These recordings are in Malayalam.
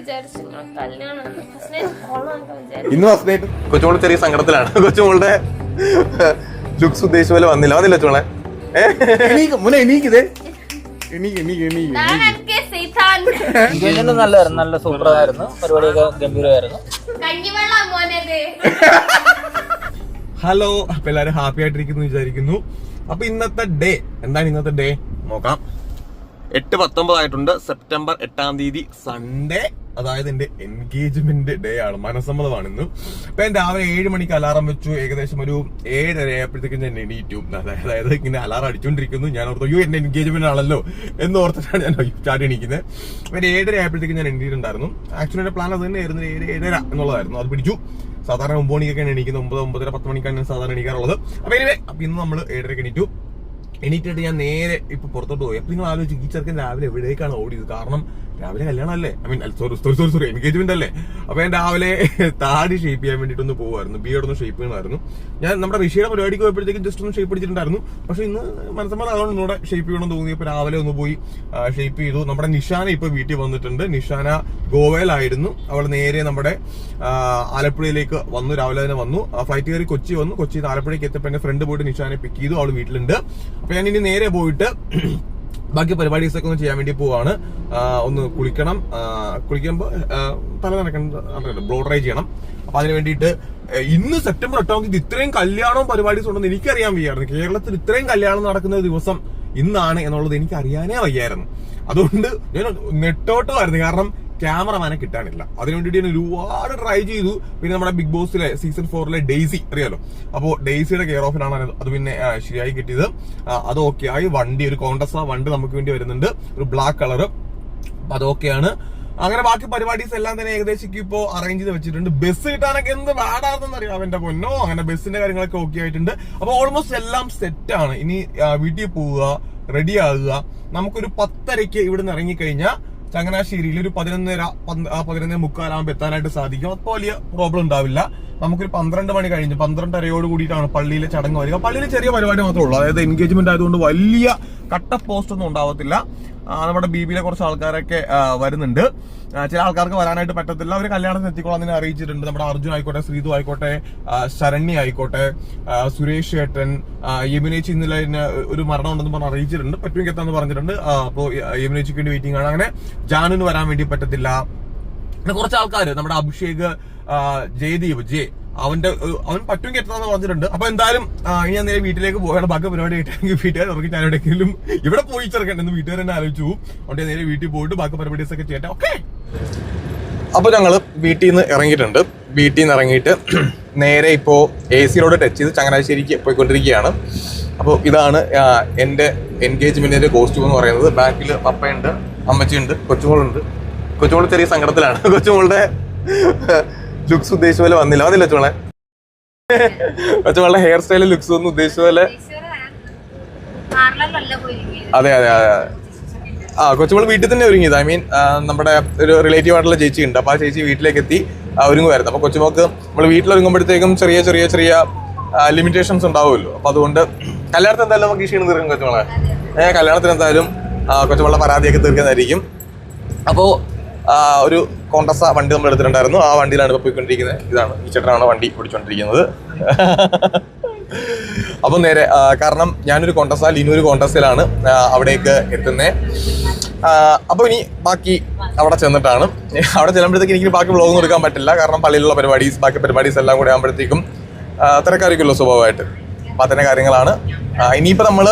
വിചാരിച്ചു കല്യാണം ഇന്ന് ഫസ്റ്റ് നൈറ്റ് കൊച്ചുമോൾ ചെറിയ സങ്കടത്തിലാണ്. കൊച്ചുമോളുടെ ലുക്സ് ഉദ്ദേശിച്ച പോലെ വന്നില്ല വന്നില്ല എൻഗേജ്മെന്റ് നല്ലായിരുന്നു. നല്ല സൂപ്പറായിരുന്നു. പരിപാടിയൊക്കെ ഗംഭീരമായിരുന്നു. ഹലോ. അപ്പൊ എല്ലാരും ഹാപ്പി ആയിട്ടിരിക്കുന്നു വിചാരിക്കുന്നു. അപ്പൊ ഇന്നത്തെ ഡേ. എന്താണ് ഇന്നത്തെ ഡേ? നോക്കാം. എട്ട് പത്തൊമ്പതായിട്ടുണ്ട്. സെപ്റ്റംബർ എട്ടാം തീയതി സൺഡേ. അതായത് എന്റെ എൻഗേജ്മെന്റ് ഡേ ആണ് മനസ്സമ്മതമാണ് ഇന്ന് അപ്പൊ ഞാൻ രാവിലെ ഏഴ് മണിക്ക് അലാറം വെച്ചു. ഏകദേശം ഒരു ഏഴര ആയപ്പോഴത്തേക്കും ഞാൻ എണീറ്റു. അതായത് ഇങ്ങനെ അലാറം അടിച്ചുകൊണ്ടിരിക്കുന്നു ഞാൻ ഓർത്തു അയ്യോ എന്റെ എൻഗേജ്മെന്റ് ആണല്ലോ എന്ന് ഓർത്തിട്ടാണ് ഞാൻ സ്റ്റാർട്ട് എണീക്കുന്നത്. ഒരു ഏഴര ആയപ്പോഴത്തേക്കും ഞാൻ എണീറ്റിട്ടുണ്ടായിരുന്നു. ആക്ച്വലി എന്റെ പ്ലാൻ അത് തന്നെയായിരുന്നു. ഏഴ് ഏഴര എന്നുള്ളതായിരുന്നു. അത് പിടിച്ചു. സാധാരണ ഒമ്പത് മണിക്കൊക്കെയാണ് എണീക്കുന്നത്. ഒമ്പത് ഒമ്പതര പത്ത് മണിക്കാണ് ഞാൻ സാധാരണ എണീക്കാറുള്ളത്. അപ്പൊ എനിവേ അപ്പൊ ഇന്ന് നമ്മൾ ഏഴരക്ക് എണീറ്റു. എണീറ്റിട്ട് ഞാൻ നേരെ ഇപ്പൊ പുറത്തോട്ട് പോയി. അപ്പൊ നിങ്ങൾ ആലോചിച്ചു ഈ ചെറുക്കൻ രാവിലെ എവിടേക്കാണ് ഓടിയത്? കാരണം രാവിലെ കല്യാണം അല്ലേ I mean sorry sorry sorry sorry engagement അല്ലേ? അപ്പൊ ഞാൻ രാവിലെ താടി ഷേപ്പ് ചെയ്യാൻ വേണ്ടിട്ട് ഒന്ന് പോകുമായിരുന്നു ബിയർഡ് ഒന്ന് ഷേപ്പ് ചെയ്യണമായിരുന്നു. ഞാൻ നമ്മുടെ ഋഷിയുടെ പരിപാടിക്ക് പോയപ്പോഴത്തേക്കും ജസ്റ്റ് ഒന്ന് ഷേപ്പ് അടിച്ചിട്ടുണ്ടായിരുന്നു. പക്ഷെ ഇന്ന് മനസ്സമ്മതം അതുകൊണ്ട് ഒന്നുകൂടെ ഷേപ്പ് ചെയ്യണമെന്ന് തോന്നിയപ്പോൾ രാവിലെ ഒന്ന് പോയി ഷേപ്പ് ചെയ്തു. നമ്മുടെ നിഷാന ഇപ്പൊ വീട്ടിൽ വന്നിട്ടുണ്ട്. നിഷാന ഗോവയിലായിരുന്നു. അവൾ നേരെ നമ്മുടെ ആലപ്പുഴയിലേക്ക് വന്നു. രാവിലെ തന്നെ വന്നു. ഫ്ലൈറ്റ് കയറി കൊച്ചി വന്നു. കൊച്ചി ആലപ്പുഴയ്ക്ക് എത്തിയപ്പോൾ എന്റെ ഫ്രണ്ട് പോയിട്ട് നിഷാനെ പിക്ക് ചെയ്തു. അവൾ വീട്ടിലുണ്ട്. അപ്പൊ ഞാൻ ഇനി നേരെ പോയിട്ട് ബാക്കി പരിപാടീസ് ഒക്കെ ഒന്ന് ചെയ്യാൻ വേണ്ടി പോവാണ്. ഒന്ന് കുളിക്കണം. കുളിക്കുമ്പോൾ കുളിക്കുമ്പോ തല നടക്കണ്ട ബ്ലോ ഡ്രൈ ചെയ്യണം. അപ്പൊ അതിന് വേണ്ടിയിട്ട് ഇന്ന് സെപ്റ്റംബർ എട്ടാം തീയതി ഇത്രയും കല്യാണവും പരിപാടീസ് ഉണ്ടെന്ന് എനിക്കറിയാൻ വയ്യായിരുന്നു. കേരളത്തിൽ ഇത്രയും കല്യാണം നടക്കുന്ന ദിവസം ഇന്നാണ് എന്നുള്ളത് എനിക്ക് അറിയാനേ വയ്യായിരുന്നു. അതുകൊണ്ട് ഞാൻ നെട്ടോട്ടമായിരുന്നു. കാരണം ക്യാമറമാനെ കിട്ടാനില്ല. അതിനു വേണ്ടിയിട്ട് ഞാൻ ഒരുപാട് ട്രൈ ചെയ്തു. പിന്നെ നമ്മുടെ ബിഗ് ബോസിലെ സീസൺ ഫോറിലെ ഡെയ്സി അറിയാലോ? അപ്പോൾ ഡെയ്സിയുടെ കെയർ ഓഫിലാണ് അത് പിന്നെ ശരിയായി കിട്ടിയത്. അത് ഓക്കെ ആയി. വണ്ടി ഒരു കോണ്ടസ വണ്ടി നമുക്ക് വേണ്ടി വരുന്നുണ്ട്. ഒരു ബ്ലാക്ക് കളർ അതൊക്കെയാണ് അങ്ങനെ ബാക്കി പരിപാടീസ് എല്ലാം തന്നെ ഏകദേശം ഇപ്പോൾ അറേഞ്ച് ചെയ്ത് വെച്ചിട്ടുണ്ട്. ബസ് കിട്ടാനൊക്കെ എന്ത് പാടാണെന്ന് അറിയാം അവന്റെ പൊന്നോ? അങ്ങനെ ബസ്സിന്റെ കാര്യങ്ങളൊക്കെ ഓക്കെ ആയിട്ടുണ്ട്. അപ്പൊ ഓൾമോസ്റ്റ് എല്ലാം സെറ്റ് ആണ്. ഇനി വീട്ടിൽ പോവുക റെഡി ആകുക. നമുക്കൊരു പത്തരയ്ക്ക് ഇവിടുന്ന് ഇറങ്ങിക്കഴിഞ്ഞാൽ ചങ്ങനാശ്ശേരിയിൽ ഒരു പതിനൊന്നര പന്ത്- ആ, പതിനൊന്നേ മുക്കാലാകുമ്പോൾ എത്താനായിട്ട് സാധിക്കും. അപ്പോൾ വലിയ പ്രോബ്ലം ഉണ്ടാവില്ല. നമുക്കൊരു പന്ത്രണ്ട് മണി കഴിഞ്ഞ് പന്ത്രണ്ടരയോട് കൂടിയിട്ടാണ് പള്ളിയിലെ ചടങ്ങ് വരിക. പള്ളിയിൽ ചെറിയ പരിപാടി മാത്രമേ ഉള്ളൂ. അതായത് എൻഗേജ്മെന്റ് ആയതുകൊണ്ട് വലിയ കട്ട പോസ്റ്റ് ഒന്നും ഉണ്ടാവത്തില്ല. നമ്മുടെ ബി ബിയിലെ കുറച്ച് ആൾക്കാരൊക്കെ വരുന്നുണ്ട്. ചില ആൾക്കാർക്ക് വരാനായിട്ട് പറ്റത്തില്ല. അവർ കല്യാണത്തിന് എത്തിക്കോളാം അതിനെ അറിയിച്ചിട്ടുണ്ട്. നമ്മുടെ അർജുൻ ആയിക്കോട്ടെ ശ്രീതു ആയിക്കോട്ടെ ശരണ്യ ആയിക്കോട്ടെ സുരേഷ് ഏട്ടൻ യമുനേച്ചി ഇന്നലെ ഒരു മരണം ഉണ്ടെന്ന് പറഞ്ഞ് അറിയിച്ചിട്ടുണ്ട്. പറ്റുമെങ്കിൽ എത്താന്ന് പറഞ്ഞിട്ടുണ്ട്. അപ്പോൾ അപ്പോ യമുനേച്ചിക്ക് വേണ്ടി വെയിറ്റിംഗ് ആണ്. അങ്ങനെ ജാനുവിന് വരാൻ വേണ്ടി പറ്റത്തില്ല. പിന്നെ കുറച്ച് ആൾക്കാർ നമ്മുടെ അഭിഷേക് ജയദീപ് ജെ അവന്റെ അവൻ പറ്റും എത്താന്ന് പറഞ്ഞിട്ടുണ്ട്. അപ്പൊ എന്തായാലും ഇനി ഞാൻ നേരെ വീട്ടിലേക്ക് പോകണം ബാക്കി പരിപാടി ആയിട്ടെങ്കിൽ വീട്ടുകാർ ഞാൻ എവിടെയെങ്കിലും ഇവിടെ പോയി ചെറുക്കണ്ടെന്ന് വീട്ടുകാർ തന്നെ ആലോചിച്ചു അവിടെ നേരെ വീട്ടിൽ പോയിട്ട് ബാക്കി പരിപാടീസ് ഒക്കെ ചെയ്യട്ടെ. ഓക്കെ? അപ്പൊ ഞങ്ങൾ വീട്ടിൽ നിന്ന് ഇറങ്ങിയിട്ടുണ്ട്. വീട്ടിൽ നിന്ന് ഇറങ്ങിയിട്ട് നേരെ ഇപ്പോൾ എ സിയിലോട് ടച്ച് ചെയ്ത് ചങ്ങനാശ്ശേരിക്ക് പോയിക്കൊണ്ടിരിക്കുകയാണ്. അപ്പോൾ ഇതാണ് എന്റെ എൻഗേജ്മെന്റിന്റെ കോസ്റ്റ്യൂം എന്ന് പറയുന്നത്. ബാക്കിൽ പപ്പയുണ്ട് അമ്മച്ചിയുണ്ട് കൊച്ചുമോളുണ്ട്. കൊച്ചുമോൾ ചെറിയ സങ്കടത്തിലാണ്. കൊച്ചുമോളുടെ ലുക്സ് ഉദ്ദേശിച്ച പോലെ വന്നില്ല. വന്നില്ല ചോളെ കൊച്ചുമോളുടെ ഹെയർ സ്റ്റൈൽ ലുക്സ് ഒന്നും ഉദ്ദേശിച്ച പോലെ അതെ അതെ അതെ. ആ കൊച്ചുമോൾ വീട്ടിൽ തന്നെ ഒരുങ്ങിയത്. ഐ മീൻ നമ്മുടെ ഒരു റിലേറ്റീവ് ആയിട്ടുള്ള ചേച്ചി ഉണ്ട്. അപ്പൊ ആ ചേച്ചി വീട്ടിലേക്ക് എത്തി ഒരുങ്ങുമായിരുന്നു. അപ്പൊ കൊച്ചുമോക്ക് നമ്മൾ വീട്ടിൽ ഒരുങ്ങുമ്പോഴത്തേക്കും ചെറിയ ചെറിയ ചെറിയ ലിമിറ്റേഷൻസ് ഉണ്ടാവുമല്ലോ. അപ്പൊ അതുകൊണ്ട് കല്യാണത്തിന് എന്തായാലും നമുക്ക് ഈ തീർക്കും കൊച്ചുമോളെ. ഏഹ് കല്യാണത്തിന് എന്തായാലും കൊച്ചുമോളുടെ പരാതിയൊക്കെ തീർക്കുന്നതായിരിക്കും. അപ്പോ ആ, ഒരു കോണ്ടസ വണ്ടി നമ്മൾ എടുത്തിട്ടുണ്ടായിരുന്നു. ആ വണ്ടിയിലാണ് ഇപ്പോൾ പോയിക്കൊണ്ടിരിക്കുന്നത്. ഇതാണ് ഈ ചേട്ടനാണ് വണ്ടി ഓടിച്ചുകൊണ്ടിരിക്കുന്നത് അപ്പൊ നേരെ കാരണം ഞാനൊരു കോണ്ടസ ലിനു ഒരു കോണ്ടസയിലാണ് ആ, അവിടേക്ക് എത്തുന്നത് അപ്പൊ ഇനി ബാക്കി അവിടെ ചെന്നിട്ടാണ്. അവിടെ ചെല്ലുമ്പോഴത്തേക്ക് എനിക്ക് ബാക്കി വ്ളോഗ് എടുക്കാൻ പറ്റില്ല. കാരണം പള്ളിയിലുള്ള പരിപാടീസ് ബാക്കി പരിപാടീസ് എല്ലാം കൂടെ ആകുമ്പോഴത്തേക്കും തിരക്കായിരിക്കുമല്ലോ സ്വഭാവമായിട്ട്. അപ്പം അത്തരം കാര്യങ്ങളാണ്. ഇനിയിപ്പോൾ നമ്മൾ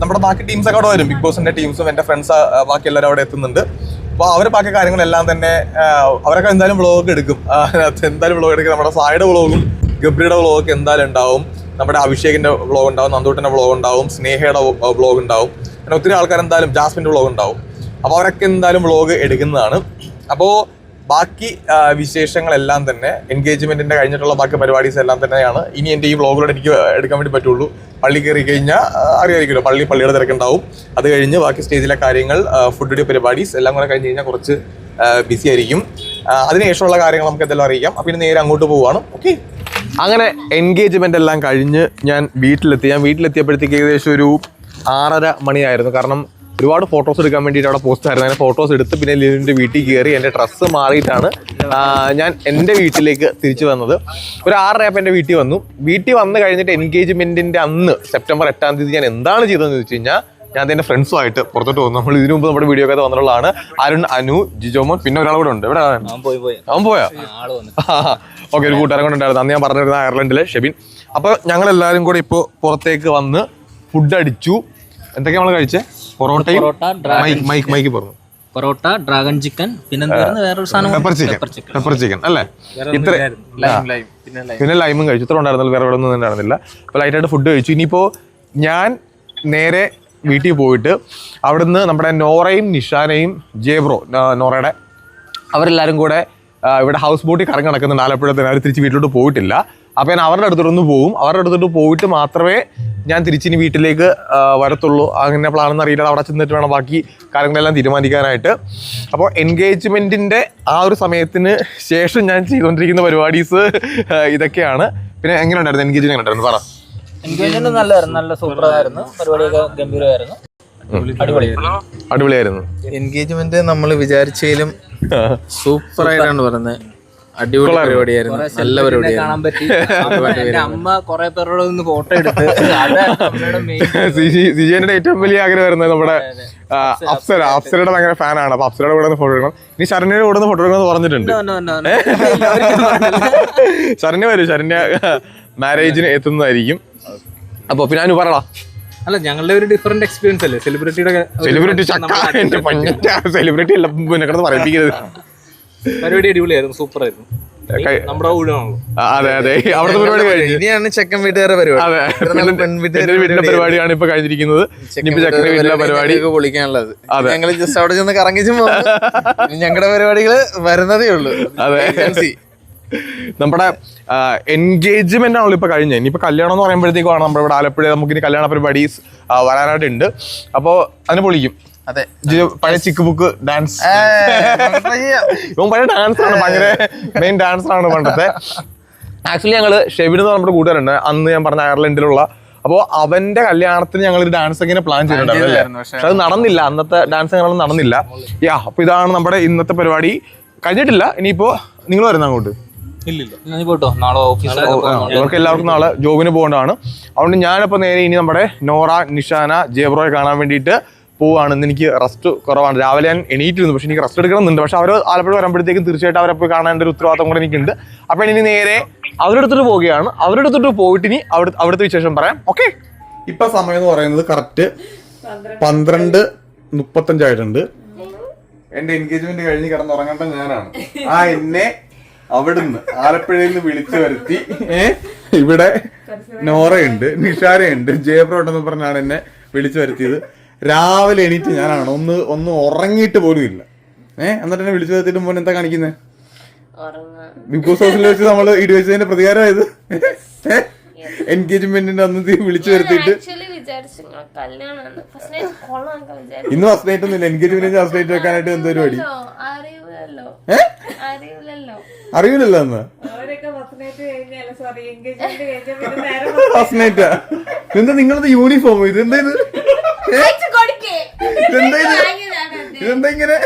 നമ്മുടെ ബാക്കി ടീംസൊക്കെ അവിടെ വരും. ബിഗ് ബോസിന്റെ ടീംസും എന്റെ ഫ്രണ്ട്സ് ബാക്കി എല്ലാവരും അവിടെ എത്തുന്നുണ്ട്. അപ്പൊ അവർ ബാക്കി കാര്യങ്ങളെല്ലാം തന്നെ അവരൊക്കെ എന്തായാലും വ്ളോഗ് എടുക്കും. എന്തായാലും വ്ളോഗ് എടുക്കും. നമ്മുടെ സായുടെ വ്ളോഗും ഗബ്രിയുടെ വ്ളോഗൊക്കെ എന്തായാലും ഉണ്ടാവും. നമ്മുടെ അഭിഷേകിന്റെ വ്ളോഗ് ഉണ്ടാവും നന്ദൂട്ടന്റെ വ്ളോഗ് ഉണ്ടാവും സ്നേഹയുടെ വ്ളോഗ് ഉണ്ടാവും. അങ്ങനെ ഒത്തിരി ആൾക്കാർ എന്തായാലും ജാസ്മിന്റെ വ്ളോഗ് ഉണ്ടാവും. അപ്പോൾ അവരൊക്കെ എന്തായാലും വ്ളോഗ് എടുക്കുന്നതാണ്. അപ്പോൾ ബാക്കി വിശേഷങ്ങളെല്ലാം തന്നെ എൻഗേജ്മെന്റിന്റെ കഴിഞ്ഞിട്ടുള്ള ബാക്കി പരിപാടീസ് എല്ലാം തന്നെയാണ്. ഇനി എന്റെ ഈ വ്ളോഗിലൂടെ എനിക്ക് എടുക്കാൻ വേണ്ടി പറ്റുള്ളൂ. പള്ളി കയറി കഴിഞ്ഞാൽ അറിയാമായിരിക്കുമല്ലോ പള്ളി പള്ളിയുടെ തിരക്കുണ്ടാവും. അത് കഴിഞ്ഞ് ബാക്കി സ്റ്റേജിലെ കാര്യങ്ങൾ ഫുഡ് പരിപാടീസ് എല്ലാം കൂടെ കഴിഞ്ഞ് കഴിഞ്ഞാൽ കുറച്ച് ബിസി ആയിരിക്കും. അതിനുശേഷമുള്ള കാര്യങ്ങൾ നമുക്ക് എന്തെല്ലാം അറിയിക്കാം ഇനി നേരെ അങ്ങോട്ട് പോവുകയാണ് ഓക്കെ അങ്ങനെ എൻഗേജ്മെന്റ് എല്ലാം കഴിഞ്ഞ് ഞാൻ വീട്ടിലെത്തി. ഞാൻ വീട്ടിലെത്തിയപ്പോഴത്തേക്ക് ഏകദേശം ഒരു ആറര മണിയായിരുന്നു. കാരണം ഒരുപാട് ഫോട്ടോസ് എടുക്കാൻ വേണ്ടിയിട്ട് അവിടെ പോസ്റ്റ് ആയിരുന്നു. അങ്ങനെ ഫോട്ടോസ് എടുത്ത് പിന്നെ ലിനുവിന്റെ വീട്ടിൽ കയറി എന്റെ ഡ്രസ്സ് മാറിയിട്ടാണ് ഞാൻ എന്റെ വീട്ടിലേക്ക് തിരിച്ചു വന്നത്. ഒരു ആറരയപ്പോൾ എന്റെ വീട്ടിൽ വന്നു. വീട്ടിൽ വന്ന് കഴിഞ്ഞിട്ട് എൻഗേജ്മെന്റിന്റെ അന്ന് സെപ്റ്റംബർ എട്ടാം തീയതി ഞാൻ എന്താണ് ചെയ്തതെന്ന് വെച്ച് കഴിഞ്ഞാൽ ഞാൻ എന്റെ ഫ്രണ്ട്സുമായിട്ട് പുറത്തോട്ട് പോകുന്നു നമ്മൾ ഇതിനു മുമ്പ് നമ്മുടെ വീഡിയോ ഒക്കെ വന്നിട്ടുള്ളതാണ്. അരുൺ അനു ജിജോമോൻ പിന്നെ ഒരാൾ കൂടെ ഉണ്ട്. ഇവിടെ അവൻ പോയി ഓക്കെ ഒരു കൂട്ടുകാരൻ കൊണ്ടുണ്ടായിരുന്നു അന്ന് ഞാൻ പറഞ്ഞിരുന്ന അയർലൻഡിലെ ഷെബിൻ. അപ്പൊ ഞങ്ങൾ എല്ലാവരും കൂടെ ഇപ്പോൾ പുറത്തേക്ക് വന്ന് ഫുഡ് അടിച്ചു. എന്തൊക്കെയാണ് നമ്മൾ കഴിച്ചേ? പൊറോട്ടയും പൊറോട്ട, ഡ്രാഗൺ മൈക്ക് മൈക്ക് പറഞ്ഞു പൊറോട്ട ഡ്രാഗൺ ചിക്കൻ പിന്നെ വേറൊരു സാധനം പെപ്പർ ചിക്കൻ പെപ്പർ ചിക്കൻ അല്ലേ? ഇത്ര പിന്നെ ലൈമും കഴിച്ചു. ഇത്ര ഉണ്ടായിരുന്നില്ല വേറെ ഇവിടെ ഒന്നും ഉണ്ടായിരുന്നില്ല. അപ്പോൾ ലൈറ്റായിട്ട് ഫുഡ് കഴിച്ചു. ഇനിയിപ്പോൾ ഞാൻ നേരെ വീട്ടിൽ പോയിട്ട് അവിടുന്ന് നമ്മുടെ നോറയും നിഷാനയും ജേബ്രോ നോറയുടെ അവരെല്ലാവരും കൂടെ ഇവിടെ ഹൗസ് ബോട്ടിൽ കറങ്ങി നടക്കുന്നുണ്ട് ആലപ്പുഴ തന്നെ അവർ തിരിച്ച് വീട്ടിലോട്ട് പോയിട്ടില്ല. അപ്പോൾ ഞാൻ അവരുടെ അടുത്തോട്ടൊന്ന് പോകും അവരുടെ അടുത്തോട്ട് പോയിട്ട് മാത്രമേ ഞാൻ തിരിച്ചിനി വീട്ടിലേക്ക് വരത്തുള്ളൂ. അങ്ങനെ പ്ലാനൊന്നും അറിയില്ല അവിടെ ചെന്നിട്ട് വേണം ബാക്കി കാര്യങ്ങളെല്ലാം തീരുമാനിക്കാനായിട്ട്. അപ്പോൾ എൻഗേജ്മെന്റിന്റെ ആ ഒരു സമയത്തിന് ശേഷം ഞാൻ ചെയ്തുകൊണ്ടിരിക്കുന്ന പരിപാടീസ് ഇതൊക്കെയാണ്. പിന്നെ എങ്ങനെ ഉണ്ടായിരുന്നു എൻഗേജ്മെന്റ് എങ്ങനെ ഉണ്ടായിരുന്നു പറ. എൻഗേജ്മെന്റ് നല്ലതായിരുന്നു നല്ല സൂപ്പറായിരുന്നു. പരിപാടിയൊക്കെ ഗംഭീരമായിരുന്നു. അടിപൊളി. അടിപൊളിയായിരുന്നു. എൻഗേജ്മെന്റ് നമ്മൾ വിചാരിച്ചതിലും സൂപ്പർ ആയിട്ടാണ് പറയുന്നത്. അടിപൊളി പരിപാടിയായിരുന്നു. നല്ല പരിപാടി കാണാൻ പറ്റി. എന്റെ അമ്മ കുറെ പേരോട് നിന്ന് ഫോട്ടോ എടുത്ത് സിജിയുടെ ഏറ്റവും വലിയ വരുന്നത് നമ്മുടെ അപ്സര അപ്സരയുടെ ഭയങ്കര ഫാനാണ്. അപ്പൊ അപ്സരയുടെ കൂടെ ഫോട്ടോ എടുക്കണം. ഇനി ശരണ്യയുടെ കൂടെ ഫോട്ടോ എടുക്കണം എന്ന് പറഞ്ഞിട്ടുണ്ട്. ശരണ്യ വരും. ശരണ്യ മാരേജിന് എത്തുന്നതായിരിക്കും. അപ്പൊ പിന്നെ അനു പറടാ അല്ല ഞങ്ങളുടെ ഒരു ഡിഫറെന്റ് എക്സ്പീരിയൻസ് അല്ലേ? സെലിബ്രിറ്റിയുടെ സെലിബ്രിറ്റി സെലിബ്രിറ്റി അല്ല പിന്നെ കിടന്ന് പറയിപ്പിക്കരുത്. പരിപാടി അടിപൊളിയായിരുന്നു സൂപ്പർ ആയിരുന്നു നമ്മുടെ ഊഴാണല്ലോ അതെ അതെ. അവിടുത്തെ പരിപാടി കഴിഞ്ഞു. ഇനിയാണ് ചെക്കൻ വീട്ടുകാരുടെ പരിപാടി. അതെ. വീട്ടിലെ പരിപാടിയാണ് ഇപ്പൊ കഴിഞ്ഞിരിക്കുന്നത്. ഇനിയിപ്പോ ചക്കര വീട്ടിലെ പരിപാടി. പൊളിക്കാനുള്ളത്. അതെ. ഞങ്ങൾ ജസ്റ്റ് അവിടെ ചെന്ന് കറങ്ങിച്ചു ഞങ്ങളുടെ പരിപാടികൾ വരുന്നതേ ഉള്ളൂ. അതെ. നമ്മുടെ എൻഗേജ്മെന്റ് ആണല്ലോ ഇപ്പൊ കഴിഞ്ഞത്. ഇനിയിപ്പോ കല്യാണം എന്ന് പറയുമ്പോഴത്തേക്കാണ് നമ്മുടെ ഇവിടെ ആലപ്പുഴ നമുക്ക് ഇനി കല്യാണ പരിപാടി വരാനായിട്ടുണ്ട്. അപ്പോ അതിനെ പൊളിക്കും. അതെ. പഴയ ചിക്ക് ബുക്ക് ഡാൻസ്. ഇവൻ പഴയ ഡാൻസറാണ് ആണ് ഭയങ്കര മെയിൻ ഡാൻസർ ആണ് പണ്ടത്തെ. ആക്ച്വലി ഞങ്ങൾ ഷെബിൻ എന്ന് നമ്മുടെ കൂട്ടുകാരുണ്ട്. അന്ന് ഞാൻ പറഞ്ഞ അയർലൻഡിലുള്ള. അപ്പോൾ അവന്റെ കല്യാണത്തിന് ഞങ്ങൾ ഒരു ഡാൻസ് ഇങ്ങനെ പ്ലാൻ ചെയ്തിട്ടുണ്ടായിരുന്നു പക്ഷേ അത് നടന്നില്ല. അന്നത്തെ ഡാൻസ് ഞങ്ങൾ നടന്നില്ല. യാ അപ്പൊ ഇതാണ് നമ്മുടെ ഇന്നത്തെ പരിപാടി. കഴിഞ്ഞിട്ടില്ല. ഇനിയിപ്പോ നിങ്ങൾ വരുന്ന അങ്ങോട്ട്? ഇവർക്ക് എല്ലാവർക്കും നാളെ ജോബിന് പോകേണ്ടതാണ്. അതുകൊണ്ട് ഞാനിപ്പോൾ നേരെ ഇനി നമ്മുടെ നോറ നിഷാന ജേബ്രോയെ കാണാൻ വേണ്ടിയിട്ട് പോവാണ് ഇന്ന് എനിക്ക് റെസ്റ്റ് കുറവാണ്. രാവിലെ ഞാൻ എണീറ്റിരുന്നു പക്ഷെ എനിക്ക് റെസ്റ്റ് എടുക്കണമെന്നുണ്ട്. പക്ഷെ അവർ ആലപ്പുഴ വരുമ്പോഴത്തേക്കും തീർച്ചയായിട്ടും അവരെ പോയി കാണേണ്ട ഒരു ഉത്തരവാദിത്തം കൂടെ എനിക്കുണ്ട്. അപ്പോൾ ഇനി നേരെ അവരുടെ അടുത്തോട്ട് പോവുകയാണ്. അവരുടെ അടുത്തോട്ട് പോയിട്ട് ഇനി അവിടെ അവിടുത്തെ വിശേഷം പറയാം. ഓക്കെ ഇപ്പൊ സമയം എന്ന് പറയുന്നത് കറക്റ്റ് പന്ത്രണ്ട്. മുപ്പത്തഞ്ചായിട്ടുണ്ട് എന്റെ എൻഗേജ്മെന്റ് കഴിഞ്ഞ് കിടന്നുറങ്ങേണ്ട ഞാനാണ്. ആ എന്നെ അവിടുന്ന് ആലപ്പുഴയിൽ നിന്ന് വിളിച്ചു വരുത്തി. ഇവിടെ നോറയുണ്ട് നിഷാരയുണ്ട് ജയപ്രോട്ടെന്ന് പറഞ്ഞാണ് എന്നെ വിളിച്ചു വരുത്തിയത്. രാവിലെ എണീറ്റ് ഞാനാണ്. ഒന്ന് ഒന്ന് ഉറങ്ങിയിട്ട് പോലും ഇല്ല. ഏഹ് എന്നിട്ട് എന്നെ വിളിച്ചു വരുത്തിട്ട് മോൻ എന്താ കാണിക്കുന്നത് ബിഗ് ബോസ് ഹൗസിൽ വെച്ച് നമ്മൾ ഇടിവെച്ചതിന്റെ പ്രതികാരമായത് എൻഗേജ്മെന്റിന്റെ അന്ന് വിളിച്ചു വരുത്തിയിട്ട്. ആക്ച്വലി വിചാരിച്ചു നിങ്ങൾ കല്യാണമാണ് ഫസ്റ്റ് നൈറ്റ് കൊള്ളാന്നൊക്കെ വിചാരിച്ചു. ഇന്ന് ഫസ്റ്റ് നൈറ്റ് ഒന്നുമില്ല. എൻഗേജ്മെന്റ് ഫസ്റ്റ് നൈറ്റ് വെക്കാനായിട്ട് എന്തോ പരിപാടി അറിയില്ലല്ലോ അന്ന്. അവരൊക്കെ ഫസ്റ്റ് നൈറ്റ് കഴിഞ്ഞാൽ സോറി എൻഗേജ്മെന്റ് കഴിഞ്ഞ നേരെ ഫസ്റ്റ് നൈറ്റാ എന്താ നിങ്ങളത് യൂണിഫോം ഇത്? എന്താ ഇത്? ഏ? കൊടുക്കേ ഇതെന്താ ഇതെന്താ ഇങ്ങനെ?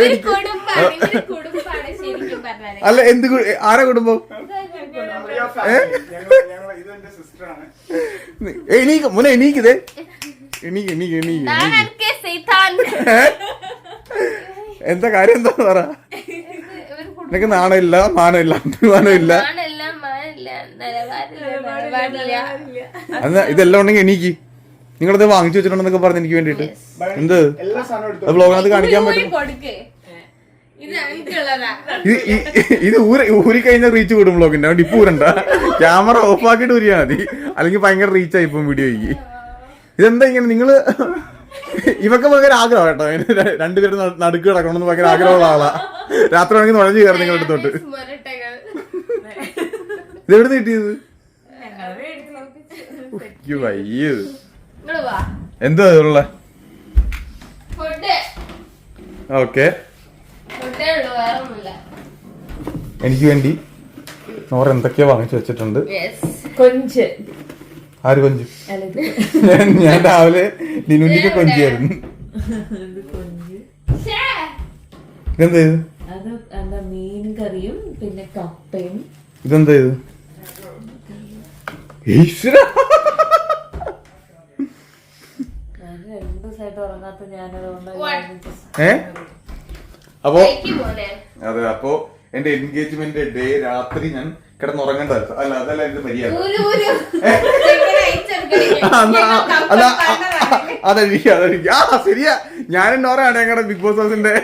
എനിക്ക് കുടുംബാണ് ഇവർ കുടുംബാണ് ശരിക്കും പറഞ്ഞാൽ. അല്ല എന്ത് ആരാ കുടുംബം? എണീക്ക് മുനെ എണീക്കിതേ എണീക്ക് എണീക്ക് എണീക്ക് എനിക്ക് എന്താ കാര്യം? എന്താ പറ? നിനക്ക് നാണമില്ല മാനമില്ല അഭിമാനമില്ല ഇതെല്ലാം ഉണ്ടെങ്കിൽ എണീക്ക്. നിങ്ങളത് വാങ്ങിച്ചു വെച്ചിട്ടുണ്ടെന്നൊക്കെ പറഞ്ഞു എനിക്ക് വേണ്ടിട്ട് എന്ത്? ബ്ലോഗിനകത്ത് കാണിക്കാൻ പറ്റും. ഇത് ഊര ഊരി കഴിഞ്ഞാൽ റീച്ച് കൂടും ബ്ലോഗിന്റെ അതുകൊണ്ട് ഇപ്പൊ ഊരണ്ട. ക്യാമറ ഓഫ് ആക്കിയിട്ട് ഊരിയാ മതി. അല്ലെങ്കിൽ ഭയങ്കര റീച്ച് ആയി ഇപ്പം വീഡിയോയ്ക്ക് ഇതെന്താ ഇങ്ങനെ നിങ്ങൾ ഇവക്ക് ഭയങ്കര ആഗ്രഹം കേട്ടോ. രണ്ടുപേരും നടുക്ക് കിടക്കണമെന്ന് ഭയങ്കര ആഗ്രഹമുള്ള ആളാ. രാത്രി വേണമെങ്കിൽ നുഴഞ്ഞു കയറി നിങ്ങളുടെ അടുത്തോട്ട്. ഇതെവിടുന്ന് ഇതെവിടെ കിട്ടിയത് എനിക്ക് എന്താ ഉള്ള ഫുഡ്. ഓക്കെ. എനിക്ക് വേണ്ടി നോറ എന്തൊക്കെയാ വാങ്ങിച്ചു വെച്ചിട്ടുണ്ട്. യെസ് കൊഞ്ച്. ആര് കൊഞ്ചു? ഞാൻ ഞാൻ രാവിലെ ലിനുണ്ടിക്ക് കൊഞ്ചിയായിരുന്നു. ശ്ശേ. ഇതെന്താ ഇത്? അത് എന്താ മീൻ കറിയും പിന്നെ കപ്പയും. ഇതെന്താ ഇത്? ഈശ്വര. ഏ? അപ്പോ. അതെ അപ്പോ എന്റെ എൻഗേജ്മെന്റ് ഡേ രാത്രി ഞാൻ കിടന്നുറങ്ങേണ്ട അല്ല അതല്ല എന്റെ മര്യാദ. അല്ല. അതെനിക്ക് അതെനിക്ക്. ആ ശരിയാ. ഞാനും നോറാണ് ഞങ്ങളുടെ ബിഗ് ബോസ് ഹൗസിന്റെ?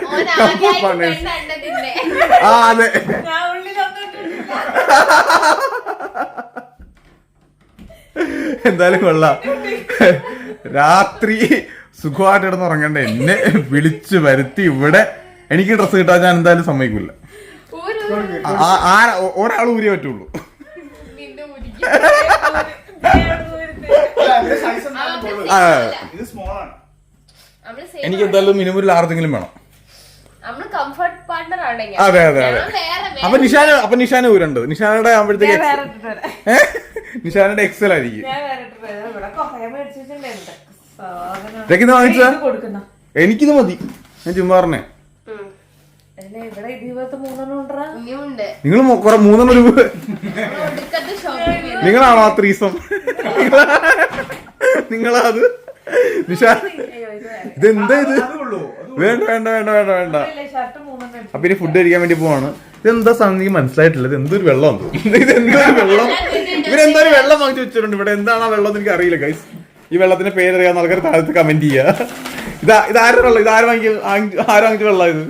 ആ അതെ. ഞാൻ. എന്തായാലും കൊള്ളാം. രാത്രി സുഖമായിട്ട് കിടന്ന് ഉറങ്ങണ്ട എന്നെ വിളിച്ചു വരുത്തി ഇവിടെ എനിക്ക് ഡ്രസ്സ് കിട്ടാൻ ഞാൻ എന്തായാലും സമ്മതിക്കില്ല ഊര് ഊര്. ഒരാൾ ഊരിയേ പറ്റുള്ളൂ. എനിക്ക് ആണ്. എന്തായാലും മിനിമം ഒരു ആർക്കെങ്കിലും വേണം നമ്മൾ കംഫർട്ട് പാർട്ണർ ആണ് ഞാൻ. അതെ അതെ അതെ. അപ്പൊ നിഷാന അപ്പൊ നിഷാന ഊരുണ്ട്. നിഷാനയുടെ ആവുമ്പോഴത്തേക്ക്. നിഷാനയുടെ എക്സൽ ആയിരിക്കും. ഇതൊക്കെ എനിക്കിത് മതി. ഞാൻ ചുമ്മാ പറഞ്ഞേ. നിങ്ങൾ കുറെ മൂന്നെണ്ണം ഷോപ്പിംഗ് നിങ്ങളാണോ ആ ത്രീസം നിങ്ങളത് നിഷാ ഇതെന്താ ഇത്? വേണ്ട വേണ്ട വേണ്ട വേണ്ട വേണ്ട. അപ്പൊ ഇനി ഫുഡ് കഴിക്കാൻ വേണ്ടി പോവാണ്. ഇതെന്താ സാധനം? എനിക്ക് മനസ്സിലായിട്ടില്ല. ഇത് എന്തൊരു വെള്ളം ഇത് എന്തൊരു വെള്ളം? ഇവരെന്തോ ഒരു വെള്ളം വാങ്ങിച്ചു വെച്ചിട്ടുണ്ട്? ഇവിടെ എന്താണ് ആ വെള്ളം എന്ന് എനിക്ക് അറിയില്ല ഗൈസ് ഈ വെള്ളത്തിന്റെ പേരറിയാവുന്ന ആൾക്കാർ താഴത്ത് കമന്റ് ചെയ്യാ. ഇതാ ഇത് ആരുടെ വെള്ളം? ഇത് ആര് വാങ്ങി ആര് വാങ്ങിച്ച വെള്ളം ഇത്.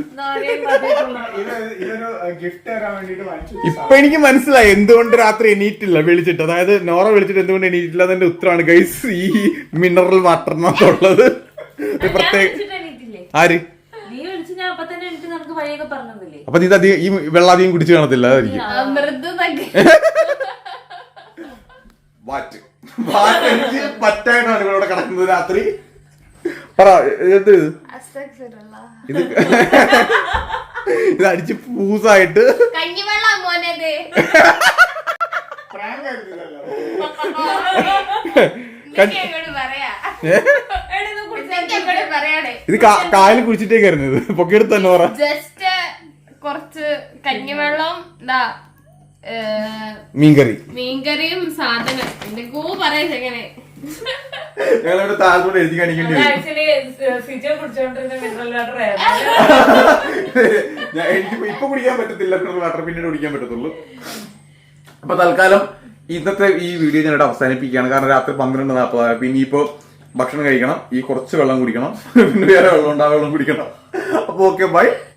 ഇപ്പൊ എനിക്ക് മനസ്സിലായി എന്തുകൊണ്ട് രാത്രി എണീറ്റില്ല വിളിച്ചിട്ട്. അതായത് നോറ വിളിച്ചിട്ട് എന്തുകൊണ്ട് എണീറ്റില്ല അതിന്റെ ഉത്തരമാണ് ഗൈസ് ഈ മിനറൽ വാട്ടറിനകത്തുള്ളത് ഒരു ഞാൻ പ്രത്യേക? ആര്? അപ്പൊ നീ ഇത് അധികം ഈ വെള്ളം അധികം കുടിച്ചു കാണത്തില്ല അതായിരിക്കും. മൃദു നഗ വാറ്റ്. വാറ്റ് എനിക്ക് പറ്റായിട്ടാണ് ഇവിടെ കിടക്കുന്നത് രാത്രി. പറ എന്ത്. ഇത് ഇത് അടിച്ച് പൂസായിട്ട്. കഞ്ഞിവെള്ളം ഇത് കായൽ കുടിച്ചിട്ടേക്കായിരുന്നു കയറുന്നത്. പൊക്കെടുത്ത് തന്നെ പറ. ജസ്റ്റ് കുറച്ച് കഞ്ഞിവെള്ളം എന്താ മീൻകറി. മീൻകറിയും സാധനം. എന്തൊക്കെയോ പറയാ ഞങ്ങളിവിടെ എഴുതി കാണിക്കേണ്ടി ഞാൻ എനിക്ക് ഇപ്പൊ കുടിക്കാൻ പറ്റത്തില്ല. മിനറൽ വാട്ടർ പിന്നീട് കുടിക്കാൻ പറ്റത്തുള്ളൂ. അപ്പൊ തൽക്കാലം ഇന്നത്തെ ഈ വീഡിയോ ഞാനിവിടെ അവസാനിപ്പിക്കുകയാണ്. കാരണം രാത്രി പന്ത്രണ്ട് നാൽപ്പതായ പിന്നെ ഇപ്പോ ഭക്ഷണം കഴിക്കണം ഈ കുറച്ച് വെള്ളം കുടിക്കണം പിന്നെ വേറെ വെള്ളം ഉണ്ട് വെള്ളം കുടിക്കണം. അപ്പോൾ ഓക്കെ ബൈ